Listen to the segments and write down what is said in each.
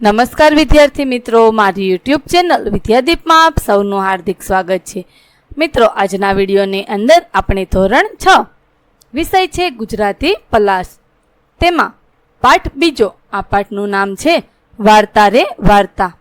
નમસ્કાર વિદ્યાર્થી મિત્રો, મારી યુટ્યુબ ચેનલ વિદ્યાદીપમાં આપ સૌનું હાર્દિક સ્વાગત છે. મિત્રો, આજના વિડીયોની અંદર આપણે ધોરણ છ વિષય છે ગુજરાતી પલાશ. તેમાં પાઠ બીજો, આ પાઠનું નામ છે વાર્તા રે વાર્તા.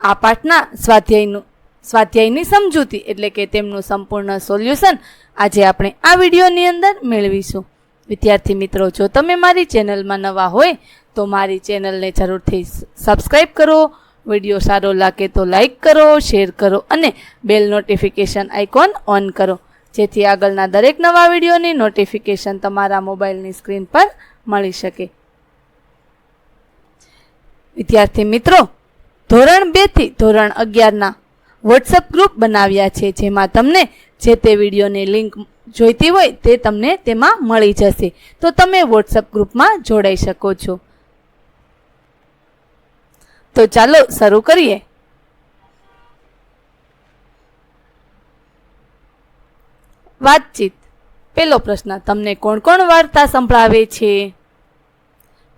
આ પાઠના સ્વાધ્યાયનું, સ્વાધ્યાયની સમજૂતી એટલે કે તેમનું સંપૂર્ણ સોલ્યુશન આજે આપણે આ વિડીયોની અંદર મેળવીશું. વિદ્યાર્થી મિત્રો, જો તમે મારી ચેનલમાં નવા હોય તો મારી ચેનલને જરૂરથી સબસ્ક્રાઈબ કરો. વીડિયો સારો લાગે તો લાઈક કરો શેર કરો અને બેલ નોટિફિકેશન આઇકોન ઓન કરો. જેથી આગળના દરેક નવા વિડીયોની નોટિફિકેશન તમારા મોબાઈલની સ્ક્રીન પર મળી શકે. વિદ્યાર્થી મિત્રો, ધોરણ બેથી ધોરણ અગિયારના વોટ્સઅપ ગ્રુપ બનાવ્યા છે. જેમાં તમને જે તે વિડીયોની લિંક જોઈતી હોય તે તમને તેમાં મળી જશે. તો તમે વોટ્સઅપ ગ્રુપમાં જોડાઈ શકો છો. તો ચાલો શરૂ કરીએ. વાતચીત. પેલો પ્રશ્ન, તમને કોણ કોણ વાર્તા સંભળાવે છે?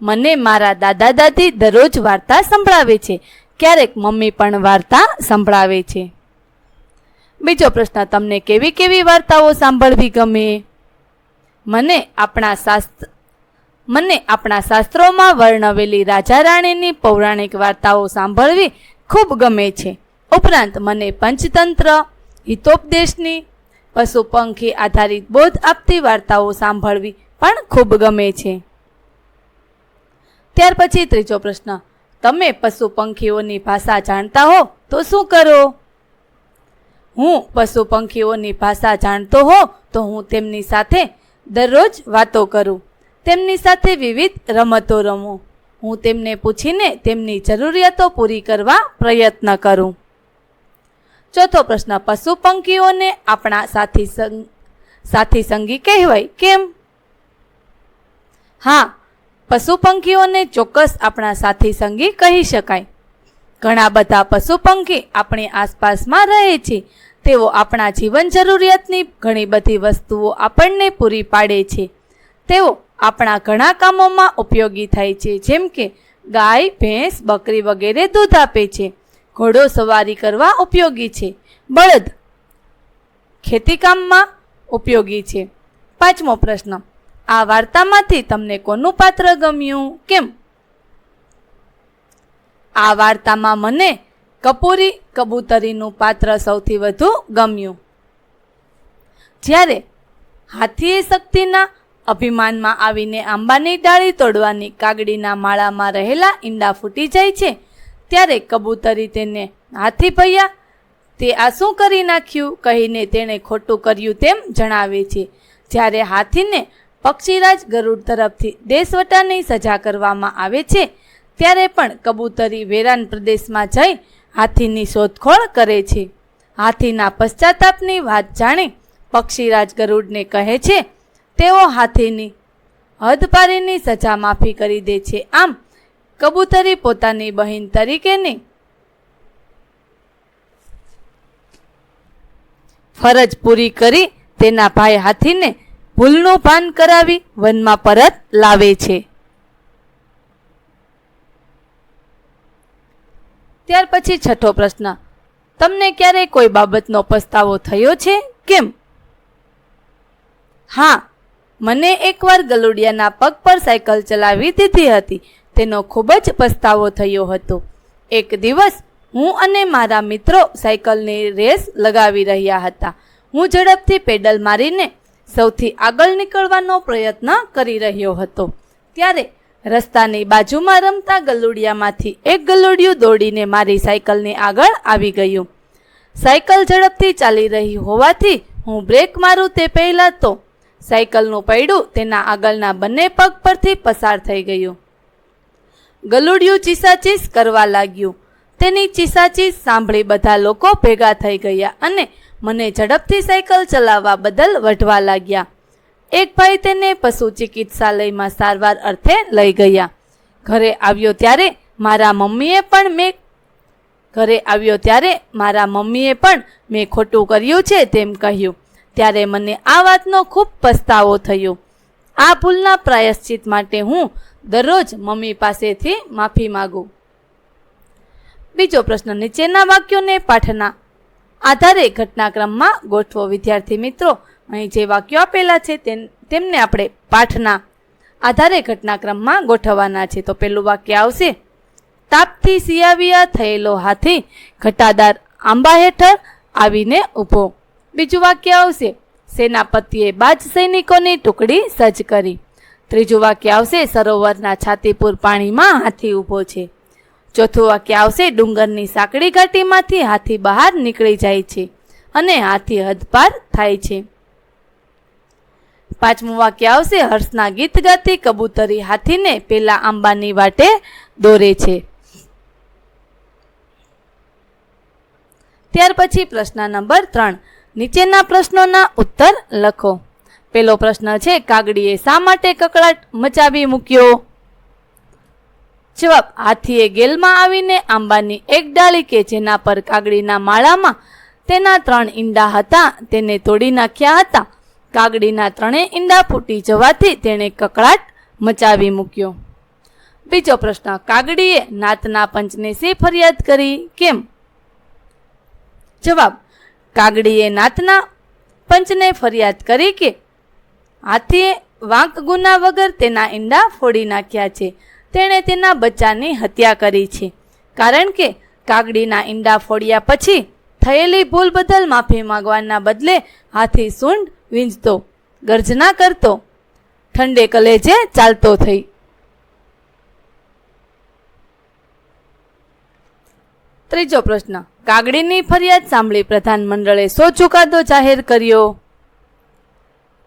મને મારા દાદા દાદી દરરોજ વાર્તા સંભળાવે છે. ક્યારેક મમ્મી પણ વાર્તા સંભળાવે છે. બીજો પ્રશ્ન, તમને કેવી કેવી વાર્તાઓ સાંભળવી ગમે? મને આપણા શાસ્ત્ર મને આપણા શાસ્ત્રોમાં વર્ણવેલી રાજા રાણીની પૌરાણિક વાર્તાઓ સાંભળવી ખૂબ ગમે છે. ઉપરાંત મને પંચતંત્ર, હિતોપદેશની, પશુ પંખી આધારિત બોધ આપતી વાર્તાઓ સાંભળવી પણ ખૂબ ગમે છે. ત્યાર પછી ત્રીજો પ્રશ્ન. તમે પશુ પંખીઓની ભાષા જાણતા હો તો શું કરો? હું પશુ પંખીઓની ભાષા જાણતો હો તો હું તેમની સાથે દરરોજ વાતો કરું. તેમની સાથે વિવિધ રમતો રમું. હું તેમને પૂછીને તેમની જરૂરિયાતો પૂરી કરવા પ્રયત્ન કરું. ચોથો પ્રશ્ન, પશુ પંખીઓને આપણા સાથી સંગ, સાથી સંગી કહેવાય કેમ? હા, પશુ પંખીઓને ચોક્કસ આપણા સાથી સંગી કહી શકાય. ઘણા બધા પશુ પંખી આપણી આસપાસમાં રહે છે. તેઓ આપણા જીવન જરૂરિયાતની ઘણી બધી વસ્તુઓ આપણને પૂરી પાડે છે. તેઓ આપણા ઘણા કામોમાં ઉપયોગી થાય છે. જેમ કે ગાય, ભેંસ, બકરી વગેરે દૂધ આપે છે. ઘોડો સવારી કરવા ઉપયોગી છે. બળદ ખેતીકામમાં ઉપયોગી છે. પાંચમો પ્રશ્ન, આ વાર્તામાંથી તમને કોનું પાત્ર ગમ્યું? કેમ? આ વાર્તામાં મને કપૂરી કબૂતરીનું પાત્ર સૌથી વધુ ગમ્યું. જ્યારે હાથીએ શક્તિના અભિમાનમાં આવીને આંબાની ડાળી તોડવાની કાગડીના માળામાં રહેલા ઈંડા ફૂટી જાય છે. ત્યારે કબૂતરી તેને હાથી ભૈયા, તે આ શું કરી નાખ્યું? કહીને તેણે ખોટું કર્યું તેમ જણાવે છે. જ્યારે હાથીને પક્ષીરાજ ગરુડ તરફથી દેશવટાની સજા કરવામાં આવે છે, ત્યારે પણ કબૂતરી વેરાન પ્રદેશમાં જઈ હાથીની શોધખોળ કરે છે. હાથીના પશ્ચાતાપની વાત જાણી પક્ષીરાજ ગરુડને કહે છે તેઓ હાથીની હદપારીની સજા માફી કરી દે છે. આમ, કબૂતરી પોતાની બહેન તરીકેની ફરજ પૂરી કરી તેના ભાઈ હાથીને ભૂલનું ભાન કરાવી વનમાં પરત લાવે છે. ત્યાર પછી છઠ્ઠો પ્રશ્ન, તમને ક્યારે કોઈ બાબતનો પસ્તાવો થયો છે? કેમ? હા મને એકવાર ગલુડિયાના પગ પર સાયકલ ચલાવી દીધી હતી. તેનો ખૂબ જ પસ્તાવો થયો હતો. એક દિવસ હું અને મારા મિત્રો સાયકલની રેસ લગાવી રહ્યા હતા. હું ઝડપથી પેડલ મારીને સૌથી આગળ નીકળવાનો પ્રયત્ન કરી રહ્યો હતો. ત્યારે રસ્તાની બાજુમાં રમતા ગલુડિયામાંથી એક ગલુડિયું દોડીને મારી સાયકલની આગળ આવી ગયું. સાયકલ ઝડપથી ચાલી રહી હોવાથી હું બ્રેક મારું તે પહેલાં તો સાયકલનું પૈડું તેના આગળના બંને પગ પરથી પસાર થઈ ગયું. ગલુડિયું ચીસાચીસ કરવા લાગ્યું. તેની ચીસાચીસ સાંભળી બધા લોકો ભેગા થઈ ગયા અને મને ઝડપથી સાયકલ ચલાવવા બદલ વઢવા લાગ્યા. એક ભાઈ તેને પશુ ચિકિત્સાલયમાં સારવાર અર્થે લઈ ગયા. ઘરે આવ્યો ત્યારે મારા મમ્મીએ પણ મેં ઘરે આવ્યો ત્યારે મારા મમ્મીએ પણ મેં ખોટું કર્યું છે તેમ કહ્યું. ત્યારે મને આ વાતનો ખૂબ પસ્તાવો થયો. આ ભૂલના પ્રાયશ્ચિત માટે હું દરરોજ મમ્મી પાસેથી માફી માગું. બીજો પ્રશ્ન, નીચેના વાક્યોને પાઠના આધારે ઘટનાક્રમમાં ગોઠવો. વિદ્યાર્થી મિત્રો, અહીં જે વાક્યો આપેલા છે તેમ- તેમને આપણે પાઠના આધારે ઘટનાક્રમમાં ગોઠવવાના છે. તો પેલું વાક્ય આવશે, તાપથી સિયાવિયા થયેલો હાથી, ઘટાદાર આંબા હેઠળ આવીને ઊભો. બીજું વાક્ય આવશે, સેનાપતિએ બાજ સૈનિકોની ટુકડી સજ્જ કરી. ત્રીજું વાક્ય આવશે, સરોવરના છાતીપુર પાણીમાં હાથી ઊભો છે. ચોથું વાક્ય આવશે, ડુંગરની સાંકડી ઘાટીમાંથી હાથી બહાર નીકળી જાય છે અને હાથી હદપાર થાય છે. પાંચમું વાક્ય આવશે, હર્ષના ગીત ગાતી કબૂતરી હાથીને પેલા આંબાની વાટે દોરે છે. ત્યાર પછી પ્રશ્ન નંબર ત્રણ નીચેના પ્રશ્નોના ઉત્તર લખો. પેલો પ્રશ્ન છે, કાગડીએ શા માટે કકળાટ મચાવી મૂક્યો? જવાબ, હાથીએ ગેલમાં આવીને આંબાની એક ડાળી કે જેના પર કાગડીના માળામાં તેના ત્રણ ઈંડા હતા, તેને તોડી નાખ્યા હતા. કાગડીના ત્રણેય ઈંડા ફૂટી જવાથી તેણે કકળાટ મચાવી મૂક્યો. બીજો પ્રશ્ન, કાગડીએ નાતના પંચને શી ફરિયાદ કરી? કેમ? જવાબ કાગડીએ નાતના પંચને ફરિયાદ કરી કે હાથીએ વાંક ગુના વગર તેના ઈંડા ફોડી નાખ્યા છે. તેણે તેના બચ્ચાની હત્યા કરી છે. કારણ કે કાગડીના ઈંડા ફોડ્યા પછી થયેલી ભૂલ બદલ માફી માંગવાના બદલે હાથી સૂંઢ વીંજતો, ગર્જના કરતો, ઠંડે કલેજે ચાલતો થઈ. ત્રીજો પ્રશ્ન. કાગડીની ફરિયાદ સાંભળી પ્રધાન મંડળે સો ચુકાદો જાહેર કર્યો.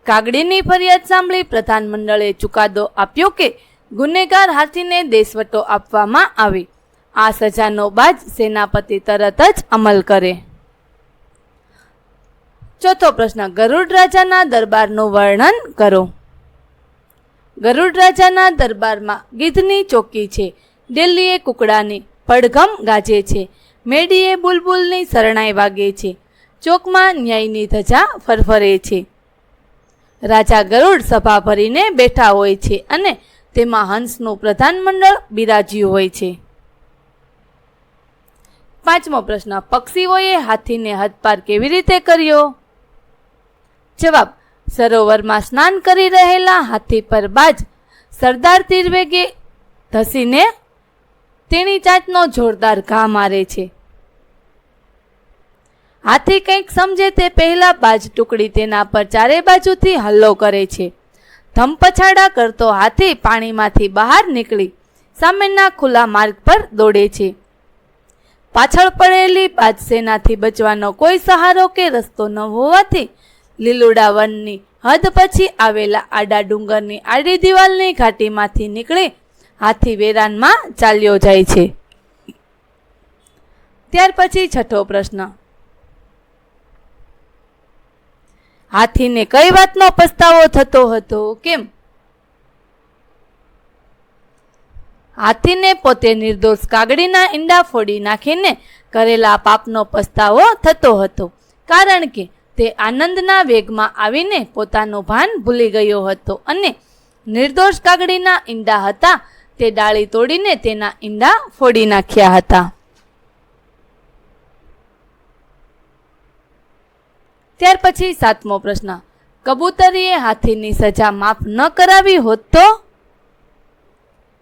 કાગડીની ફરિયાદ સાંભળી પ્રધાન મંડળે ચુકાદો આપ્યો કે ગુનેગાર હાથીને દેશવટો આપવામાં આવે. આ સજાનો બાદ સેનાપતિ તરત જ અમલ કરે. ચોથો પ્રશ્ન. ગરુડ રાજાના દરબારનું વર્ણન કરો. ગરુડ રાજાના દરબારમાં ગીધની ચોકી છે. દિલ્હીએ કુકડાની પડઘમ ગાજે છે. મેડીએ બુલબુલની શરણાઈ વાગે છે. ચોકમાં ન્યાયની ધજા ફરફરે છે. રાજા ગરુડ સભા ભરીને બેઠા હોય છે અને તેમાં હંસનું પ્રધાનમંડળ બિરાજ્યું હોય છે. પાંચમો પ્રશ્ન, પક્ષીઓએ હાથીને હદપાર કેવી રીતે કર્યો? જવાબ, સરોવરમાં સ્નાન કરી રહેલા હાથી પર બાજ સરદાર તીરવેગે ધસીને તેની જાતનો જોરદાર ઘા મારે છે. હાથી કંઈક સમજે તે પહેલાં બાજ ટુકડી તેના પર ચારે બાજુથી હલ્લો કરે છે. ધમપછાડા કરતો હાથી પાણીમાંથી બહાર નીકળી સામેના ખુલ્લા માર્ગ પર દોડે છે. પાછળ પડેલી બાજ સેનાથી બચવાનો કોઈ સહારો કે રસ્તો ન હોવાથી લીલુડા વનની હદ પછી આવેલા આડા ડુંગરની આડી દિવાલની ઘાટીમાંથી નીકળી હાથી વેરાનમાં ચાલ્યો જાય છે. ત્યાર પછી છઠ્ઠો પ્રશ્ન. હાથીને કઈ વાતનો પસ્તાવો થતો હતો? કેમ? હાથીને પોતે નિર્દોષ કાગડીના ઈંડા ફોડી નાખીને કરેલા પાપનો પસ્તાવો થતો હતો. કારણ કે તે આનંદના વેગમાં આવીને પોતાનું ભાન ભૂલી ગયો હતો અને નિર્દોષ કાગડીના ઈંડા હતા તે ડાળી તોડીને તેના ઈંડા ફોડી નાખ્યા હતા. ત્યાર પછી સાતમો પ્રશ્ન, કબૂતરીએ હાથીની સજા માફ ન કરાવી હોત તો?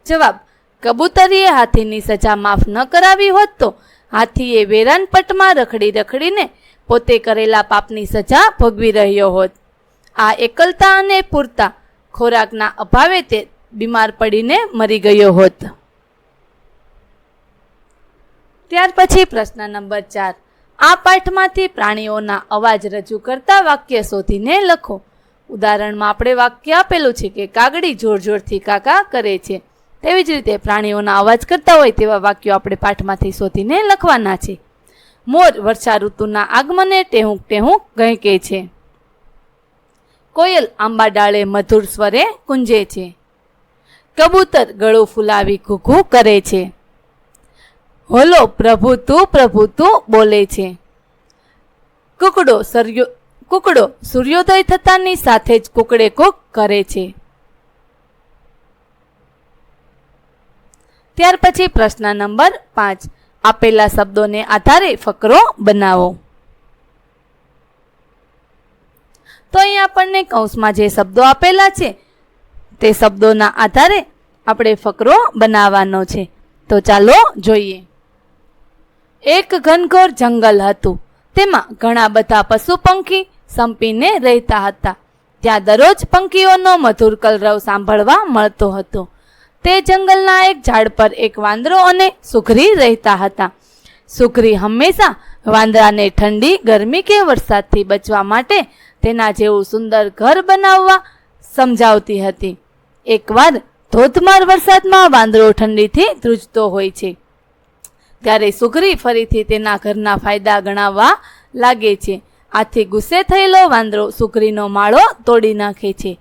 જવાબ, કબૂતરીએ હાથીની સજા માફ ન કરાવી હોત તો? હાથીએ વેરાનપટમાં રખડી રખડીને પોતે કરેલા પાપની સજા ભોગવી રહ્યો હોત. આ એકલતા અને પૂરતા ખોરાકના અભાવે તે બીમાર પડીને મરી ગયો હોત. ત્યાર પછી પ્રશ્ન નંબર ચાર. આ પાઠમાંથી પ્રાણીઓના અવાજ રજૂ કરતા વાક્ય શોધીને લખો. ઉદાહરણમાં આપણે વાક્ય આપેલું છે કે કાગડી જોર જોરથી કાકા કરે છે. તેવી જ રીતે પ્રાણીઓના અવાજ કરતા હોય તેવા વાક્યો આપણે પાઠમાંથી શોધીને લખવાના છે. મોર વર્ષા ઋતુના આગમને ટેહુંક ટેહુંક ગહેકે છે. કોયલ આંબા ડાળે મધુર સ્વરે કુંજે છે. કબૂતર ગળું ફૂલાવી ઘૂઘું કરે છે. હોલો, પ્રભુ તું પ્રભુ તું બોલે છે. કુકડો સર્યો, કુકડો સૂર્યોદય થતાની સાથે જ કુકડે કુક કરે છે. ત્યાર પછી પ્રશ્ન નંબર પાંચ. આપેલા શબ્દોને આધારે ફકરો બનાવો. તો અહીં આપણને કૌંસમાં જે શબ્દો આપેલા છે, તે શબ્દોના આધારે આપણે ફકરો બનાવવાનો છે. તો ચાલો જોઈએ. એક ઘનઘોર જંગલ હતું. તેમાં ઘણા બધા પશુ પંખી સંપીને રહેતા હતા. ત્યાં દરરોજ પંખીઓનો મધુર કલરવ સાંભળવા મળતો હતો. તે જંગલના એક ઝાડ પર એક વાંદરો અને સુખરી રહેતા હતા. સુખરી હંમેશા વાંદરાને ઠંડી, ગરમી કે વરસાદથી બચવા માટે તેના જેવું સુંદર ઘર બનાવવા સમજાવતી હતી. એકવાર ધોધમાર વરસાદમાં વાંદરો ઠંડીથી ધ્રુજતો હોય છે. ત્યારે સુગરી ફરીથી તેના ઘરના ફાયદા ગણાવવા લાગે છે. આથી ગુસ્સે થયેલો વાંદરો સુગરીનો માળો તોડી નાખે છે.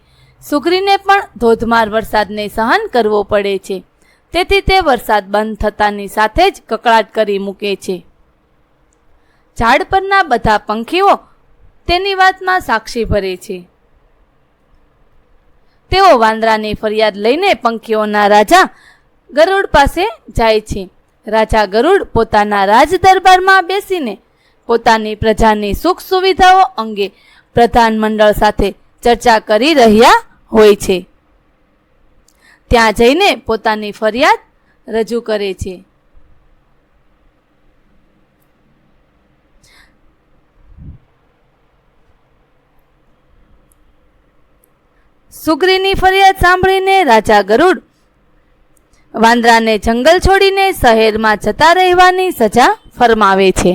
સુગરીને પણ ધોધમાર વરસાદને સહન કરવો પડે છે. તેથી તે વરસાદ બંધ થતાની સાથે જ કકળાટ કરી મૂકે છે. ઝાડ પરના બધા પંખીઓ તેની વાતમાં સાક્ષી ભરે છે. તેઓ વાંદરાની ફરિયાદ લઈને પંખીઓના રાજા ગરુડ પાસે જાય છે. રાજા ગરુડ પોતાના રાજ દરબારમાં બેસીને પોતાની પ્રજાની સુખ સુવિધાઓ અંગે પ્રધાનમંડળ સાથે ચર્ચા કરી રહ્યા હોય છે. ત્યાં જઈને પોતાની ફરિયાદ રજૂ કરે છે. સુગ્રીની ફરિયાદ સાંભળીને રાજા ગરુડ વાંદરાને જંગલ છોડીને શહેરમાં જતા રહેવાની સજા ફરમાવે છે.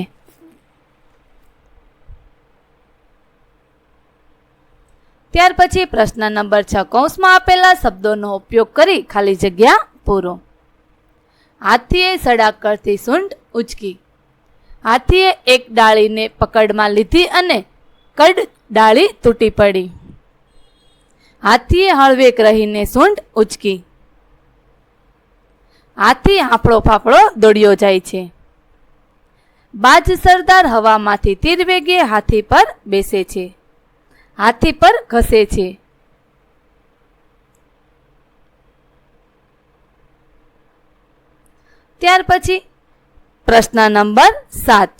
ત્યાર પછી પ્રશ્ન નંબર છ, કૌંસમાં આપેલા શબ્દોનો ઉપયોગ કરી ખાલી જગ્યા પૂરો. હાથીએ સડાક કરતી સૂંઢ ઉચકી. હાથીએ એક ડાળીને પકડમાં લીધી અને કડ ડાળી તૂટી પડી. હાથીએ હળવેક રહીને સૂંઢ ઉચકી. હાથી હાંફળો ફાફડો દોડ્યો જાય છે. બાજ સરદાર હવામાંથી તીર વેગે હાથી પર બેસે છે. હાથી પર ઘસે છે. ત્યાર પછી પ્રશ્ન નંબર સાત.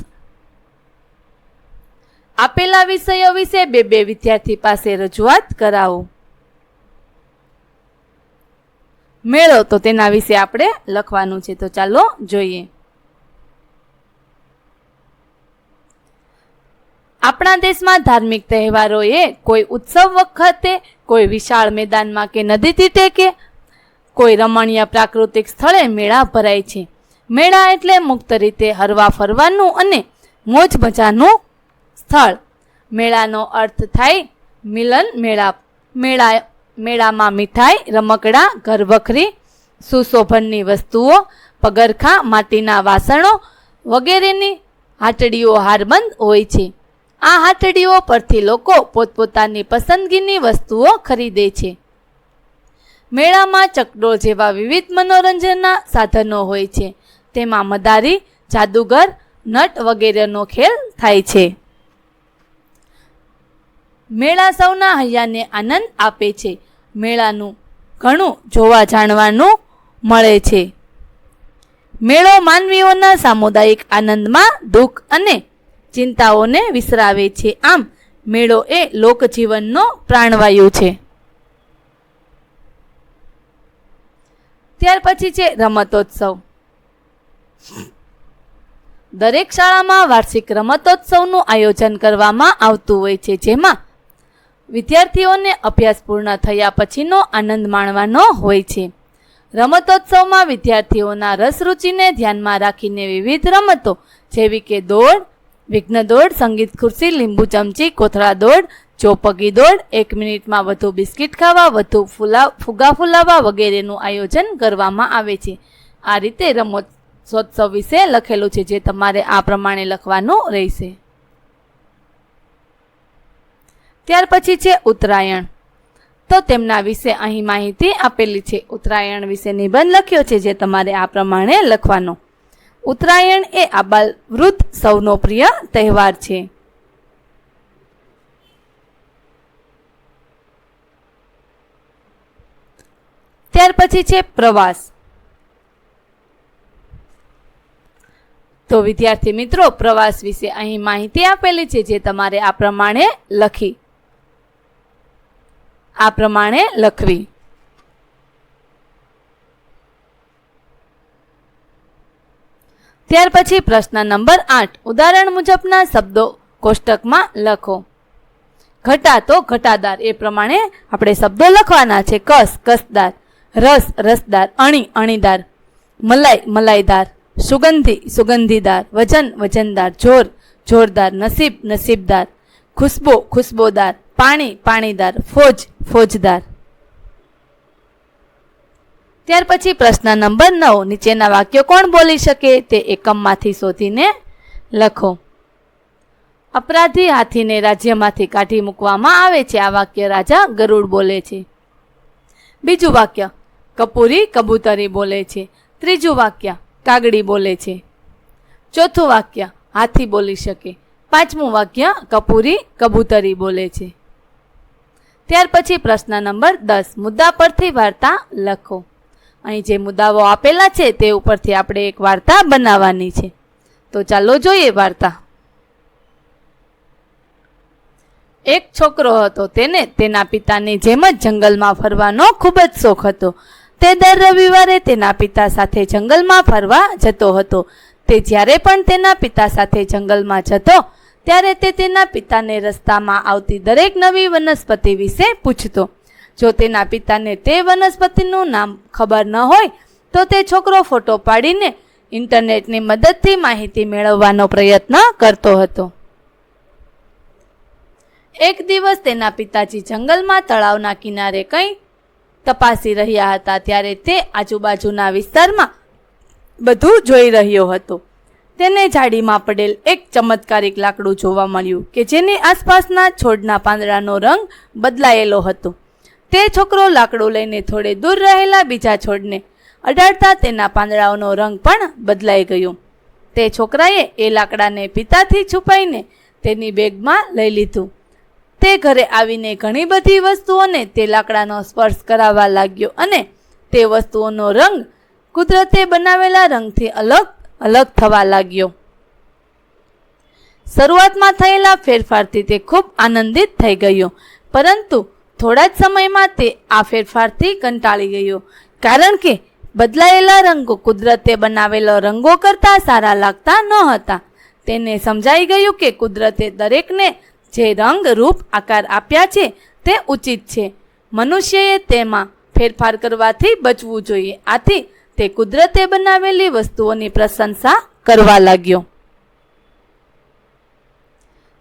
આપેલા વિષયો વિશે બે બે વિદ્યાર્થી પાસે રજૂઆત કરાવો. મેળો, તો તેના વિશે આપણે લખવાનું છે. તો ચાલો જોઈએ. આપણા દેશમાં ધાર્મિક તહેવારોએ કોઈ ઉત્સવ વખતે, કોઈ વિશાળ મેદાનમાં કે નદીથી ટેકે, કોઈ રમણીય પ્રાકૃતિક સ્થળે મેળા ભરાય છે. મેળા એટલે મુક્ત રીતે હરવા ફરવાનું અને મોજ મજાનું સ્થળ. મેળાનો અર્થ થાય મિલન મેળા. મેળા મેળામાં મીઠાઈ, રમકડા, ઘરવખરી, સુશોભનની વસ્તુઓ, પગરખાં, માટીના વાસણો વગેરેની હાટડીઓ હારબંધ હોય છે. આ હાટડીઓ પરથી લોકો પોતપોતાની પસંદગીની વસ્તુઓ ખરીદે છે. મેળામાં ચકડોળ જેવા વિવિધ મનોરંજનના સાધનો હોય છે. તેમાં મદારી, જાદુગર, નટ વગેરેનો ખેલ થાય છે. મેળા સૌના હૈયાને આનંદ આપે છે. મેળાનું ઘણું જોવા જાણવાનું મળે છે. મેળો માનવીઓના સામુદાયિક આનંદમાં દુઃખ અને ચિંતાઓને વિસરાવે છે. આમ, મેળો એ લોકજીવનનો પ્રાણવાયુ છે. ત્યાર પછી છે રમતોત્સવ. દરેક શાળામાં વાર્ષિક રમતોત્સવનું આયોજન કરવામાં આવતું હોય છે, જેમાં વિદ્યાર્થીઓને અભ્યાસ પૂર્ણ થયા પછીનો આનંદ માણવાનો હોય છે. રમતોત્સવમાં વિદ્યાર્થીઓના રસ રુચિને ધ્યાનમાં રાખીને વિવિધ રમતો, જેવી કે દોડ, વિઘ્ન દોડ, સંગીત ખુરશી, લીંબુ ચમચી, કોથળા દોડ, ચોપગી દોડ, એક મિનિટમાં વધુ બિસ્કિટ ખાવા, વધુ ફુલા, ફુગા ફુલાવા વગેરેનું આયોજન કરવામાં આવે છે. આ રીતે રમતોત્સવ વિશે લખેલું છે, જે તમારે આ પ્રમાણે લખવાનું રહેશે. ત્યાર પછી છે ઉત્તરાયણ. તો તેમના વિશે અહીં માહિતી આપેલી છે. ઉત્તરાયણ વિશે નિબંધ લખ્યો છે જે તમારે આ પ્રમાણે લખવાનો. ઉત્તરાયણ એ આબાલ વૃદ્ધ સૌનો પ્રિય તહેવાર છે. ત્યાર પછી છે પ્રવાસ. તો વિદ્યાર્થી મિત્રો, પ્રવાસ વિશે અહીં માહિતી આપેલી છે જે તમારે આ પ્રમાણે લખી. આ પ્રમાણે લખવી. ત્યાર પછી પ્રશ્ન નંબર આઠ. ઉદાહરણ મુજબના શબ્દો કોષ્ટકમાં લખો. ઘટા તો ઘટાદાર. એ પ્રમાણે આપણે શબ્દો લખવાના છે. કસ, કસદાર. રસ, રસદાર. અણી, અણીદાર. મલાઈ, મલાઈદાર. સુગંધી, સુગંધીદાર. વજન, વજનદાર. જોર, જોરદાર. નસીબ, નસીબદાર. ખુશ્બો, ખુશ્બોદાર. પાણી, પાણીદાર, ફોજ, ફોજદાર. ત્યાર પછી પ્રશ્ન નંબર નવ, નીચેના વાક્યો કોણ બોલી શકે? તે એકમમાંથી શોધીને લખો. અપરાધી હાથીને રાજ્યમાંથી કાઢી મૂકવામાં આવે છે. આ વાક્ય રાજા ગરુડ બોલે છે. બીજું વાક્ય, કપૂરી કબૂતરી બોલે છે. ત્રીજું વાક્ય, કાગડી બોલે છે. ચોથું વાક્ય, હાથી બોલી શકે. પાંચમું વાક્ય, કપૂરી કબૂતરી બોલે છે. ત્યાર પછી પ્રશ્ન નંબર દસ. મુદ્દા પરથી વાર્તા લખો. અહીં જે મુદ્દાઓ આપેલા છે તે ઉપરથી આપણે એક વાર્તા બનાવવાની છે. તો ચાલો જોઈએ વાર્તા. એક છોકરો હતો તેને તેના પિતાની જેમ જ જંગલમાં ફરવાનો ખૂબ જ શોખ હતો. તે દર રવિવારે તેના પિતા સાથે જંગલમાં ફરવા જતો હતો. તે જ્યારે પણ તેના પિતા સાથે જંગલમાં જતો ત્યારે તે તેના પિતાને રસ્તામાં આવતી દરેક નવી વનસ્પતિ વિશે પૂછતો. જો તેના પિતાને તે વનસ્પતિનું નામ ખબર ન હોય, તો તે છોકરો ફોટો પાડીને ઇન્ટરનેટની મદદથી માહિતી મેળવવાનો પ્રયત્ન કરતો હતો. એક દિવસ તેના પિતાજી જંગલમાં તળાવના કિનારે કંઈ તપાસી રહ્યા હતા, ત્યારે તે આજુબાજુના વિસ્તારમાં બધું જોઈ રહ્યો હતો. તેને ઝાડીમાં પડેલ એક ચમત્કારિક લાકડું જોવા મળ્યું કે જેની આસપાસના છોડના પાંદડાનો રંગ બદલાયેલો હતો. તે છોકરો લાકડું લઈને થોડે દૂર રહેલા બીજા છોડને અડાડતા તેના પાંદડાઓનો રંગ પણ બદલાઈ ગયો. તે છોકરાએ એ લાકડાને પિતાથી છુપાઈને તેની બેગમાં લઈ લીધું. તે ઘરે આવીને ઘણી બધી વસ્તુઓને તે લાકડાનો સ્પર્શ કરાવવા લાગ્યો અને તે વસ્તુઓનો રંગ કુદરતે બનાવેલા રંગથી અલગ અલગ થવા લાગ્યો. શરૂઆતમાં થયેલા ફેરફારથી તે ખૂબ આનંદિત થઈ ગયો, પરંતુ થોડા જ સમયમાં તે આ ફેરફારથી કંટાળી ગયો, કારણ કે બદલાયેલા રંગો કુદરતે બનાવેલો રંગો કરતાં સારા લાગતા ન હતા. તેને સમજાઈ ગયું કે કુદરતે દરેકને જે રંગ રૂપ આકાર આપ્યા છે તે ઉચિત છે. મનુષ્યએ તેમાં ફેરફાર કરવાથી બચવું જોઈએ, આથી તે કુદરતે બનાવેલી વસ્તુઓની પ્રશંસા કરવા લાગ્યો.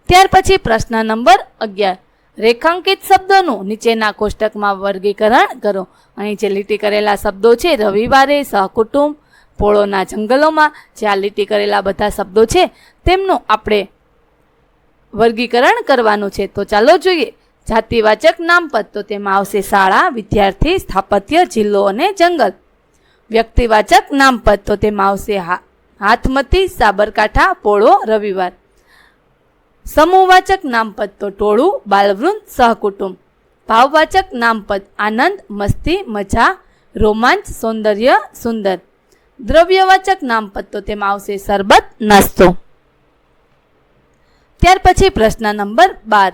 ત્યાર પછી પ્રશ્ન નંબર અગિયાર. રેખાંકિત શબ્દોનું નીચેના કોષ્ટકમાં વર્ગીકરણ કરો. અહીં જે લીટી કરેલા શબ્દો છે, રવિવારે, સહકુટુંબ, પોળોના જંગલોમાં, જે આ લીટી કરેલા બધા શબ્દો છે, તેમનું આપણે વર્ગીકરણ કરવાનું છે. તો ચાલો જોઈએ. જાતિવાચક નામપદ તો તેમાં આવશે શાળા, વિદ્યાર્થી, સ્થાપત્ય, જિલ્લો અને જંગલ. વ્યક્તિવાચક નામપદ તો તેમાં આવશે હાથમતી, સાબરકાંઠા, પોળો, રવિવાર. સમૂહવાચક નામપદ તો ટોળું બાલવૃંદ સહકુટુંબ. ભાવવાચક નામપદ આનંદ, મસ્તી, મજા, રોમાંચ, સૌંદર્ય, સુંદર. દ્રવ્યવાચક નામપદ તો તેમાં આવશે શરબત, નાસ્તો. ત્યાર પછી પ્રશ્ન નંબર બાર.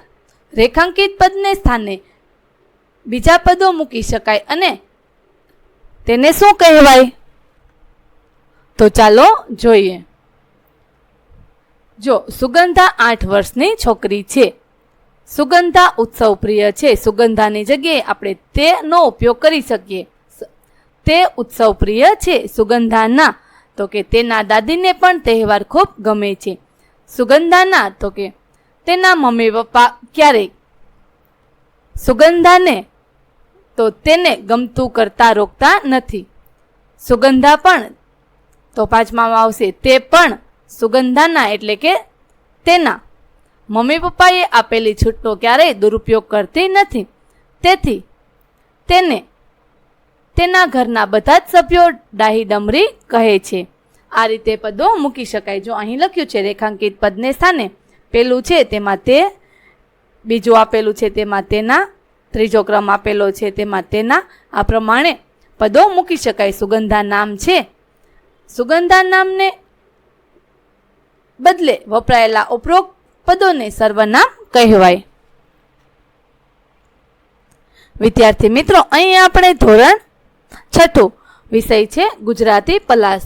રેખાંકિત પદને સ્થાને બીજા પદો મૂકી શકાય અને તેને શું કહેવાય? તો ચાલો જોઈએ. જો, સુગંધા આઠ વર્ષની છોકરી છે. સુગંધા ઉત્સવ પ્રિય છે. સુગંધાની જગ્યાએ આપણે તેનો ઉપયોગ કરી શકીએ. તે ઉત્સવ પ્રિય છે સુગંધાના. તો કે તેના દાદીને પણ તહેવાર ખૂબ ગમે છે. સુગંધાના, તો કે તેના મમ્મી પપ્પા ક્યારેક સુગંધાને તો તેને ગમતું કરતા રોકતા નથી. સુગંધા પણ તો પાંચમામાં આવશે. તે પણ સુગંધાના એટલે કે તેના. મમ્મી પપ્પાએ આપેલી છૂટનો ક્યારેય દુરુપયોગ કરતી નથી. તેથી તેને તેના ઘરના બધા જ સભ્યો ડાહી ડમરી કહે છે. આ રીતે પદો મૂકી શકાય. જો અહીં લખ્યું છે, રેખાંકિત પદને સ્થાને પેલું છે તેમાં તે, બીજું આપેલું છે તેમાં તેના ત્રીજો ક્રમ આપેલો છે તેમાં તેના આ પ્રમાણે પદો મૂકી શકાય. સુગંધા નામ છે. સુગંધા નામને બદલે વપરાયેલા ઉપરોક્ત પદોને સર્વનામ કહેવાય. વિદ્યાર્થી મિત્રો, અહીં આપણે ધોરણ છઠ્ઠું વિષય છે ગુજરાતી પલાસ.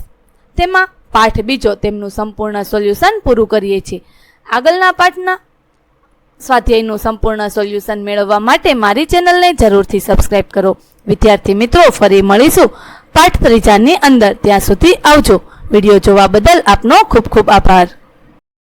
તેમાં પાઠ બીજો તેમનું સંપૂર્ણ સોલ્યુશન પૂરું કરીએ છીએ. આગળના પાઠના સ્વાધ્યાયનું સંપૂર્ણ સોલ્યુશન મેળવવા માટે મારી ચેનલને જરૂરથી સબસ્ક્રાઇબ કરો. વિદ્યાર્થી મિત્રો, ફરી મળીશું પાઠ ત્રીજાની અંદર. ત્યાં સુધી આવજો. વીડિયો જોવા બદલ આપનો ખૂબ ખૂબ આભાર.